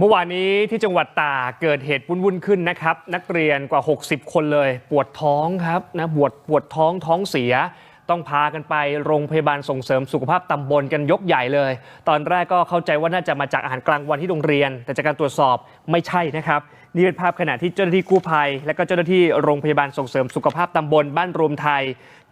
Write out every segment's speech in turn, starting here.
เมื่อวานนี้ที่จังหวัดตากเกิดเหตุวุ่นๆขึ้นนะครับ นักเรียนกว่า 60 คนเลย ปวดท้องครับนะปวดปวดท้องท้องเสีย ต้องพากันไปโรงพยาบาลส่งเสริมสุขภาพตำบลกันยกใหญ่เลย ตอนแรกก็เข้าใจว่าน่าจะมาจากอาหารกลางวันที่โรงเรียน แต่จากการตรวจสอบไม่ใช่นะครับ นี่เป็นภาพขณะที่เจ้าหน้าที่กู้ภัย และก็เจ้าหน้าที่โรงพยาบาลส่งเสริมสุขภาพตำบลบ้านรวมไทย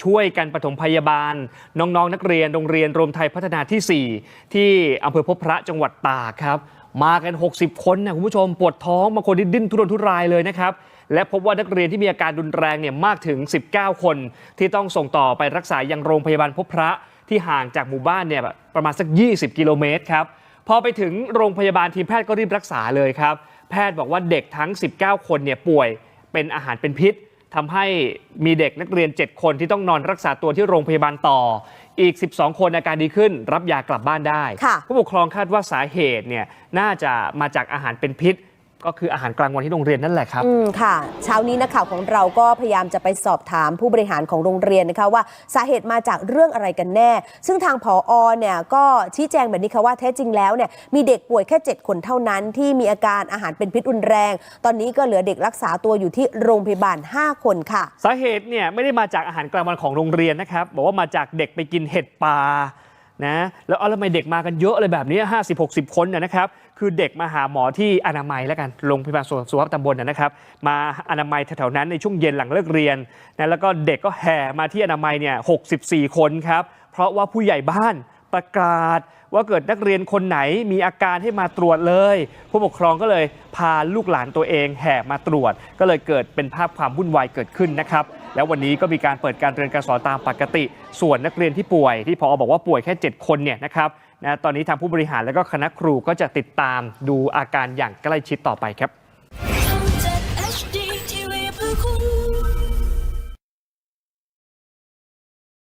ช่วยกันปฐมพยาบาล น้องๆนักเรียนโรงเรียนรวมไทยพัฒนาที่ 4 ที่อำเภอพบพระจังหวัดตากครับ มากัน 60 คนนะคุณผู้ชมปวดท้องบางคนดิ้นทุรนทุรายเลยนะครับและพบว่านักเรียนที่มีอาการรุนแรงเนี่ยมากถึง 19 คน ที่ต้องส่งต่อไปรักษายังโรงพยาบาลพบพระที่ห่างจากหมู่บ้านเนี่ยประมาณสัก 20 กิโลเมตรครับพอไปถึงโรงพยาบาลทีมแพทย์ก็รีบรักษาเลยครับ แพทย์บอกว่าเด็กทั้ง 19 คนเนี่ยป่วยเป็นอาหารเป็นพิษ ทำให้มีเด็กนักเรียน 7 คนที่ต้องนอนรักษาตัวที่โรงพยาบาลต่อ อีก 12 คนอาการดีขึ้น รับยากลับบ้านได้ค่ะผู้ปกครองคาดว่าสาเหตุเนี่ยน่าจะมาจากอาหารเป็นพิษ ก็คืออาหารกลางวันที่โรงเรียนนั่นแหละครับ อืมค่ะ เช้านี้นักข่าวของเราก็พยายามจะไปสอบถามผู้บริหารของโรงเรียนนะคะว่าสาเหตุมาจากเรื่องอะไรกันแน่ ซึ่งทางผอเนี่ยก็ชี้แจงแบบนี้ค่ะว่าแท้จริงแล้วเนี่ยมีเด็กป่วยแค่ 7 คนเท่านั้น ที่มีอาการอาหารเป็นพิษรุนแรง ตอนนี้ก็เหลือเด็กรักษาตัวอยู่ที่โรงพยาบาล 5 คนค่ะ สาเหตุเนี่ยไม่ได้มาจากอาหารกลางวันของโรงเรียนนะครับ บอกว่ามาจากเด็กไปกินเห็ดป่า นะแล้วเอาแล้วทำไมเด็กมากันเยอะเลยแบบนี้ 50 60 คนเนี่ยนะครับคือเด็กมาหาหมอที่อนามัยแล้วกันโรงพยาบาลสุขภาพตำบลนนะครับ มาอนามัยแถวๆนั้นในช่วงเย็นหลังเลิกเรียนนะแล้วก็เด็กก็แห่มาที่อนามัยเนี่ย64 คนครับเพราะว่าผู้ใหญ่บ้าน ประกาศ ว่าเกิดนักเรียนคนไหนมีอาการให้มาตรวจเลย ผู้ปกครองก็เลยพาลูกหลานตัวเองแห่มาตรวจ ก็เลยเกิดเป็นภาพความวุ่นวายเกิดขึ้นนะครับแล้ววันนี้ก็มีการเปิดการเรียนการสอนตามปกติ ส่วนนักเรียนที่ป่วยที่พอบอกว่าป่วยแค่ 7 คนเนี่ยนะครับนะตอนนี้ทางผู้บริหารและก็คณะครูก็จะติดตามดูอาการอย่างใกล้ชิดต่อไปครับ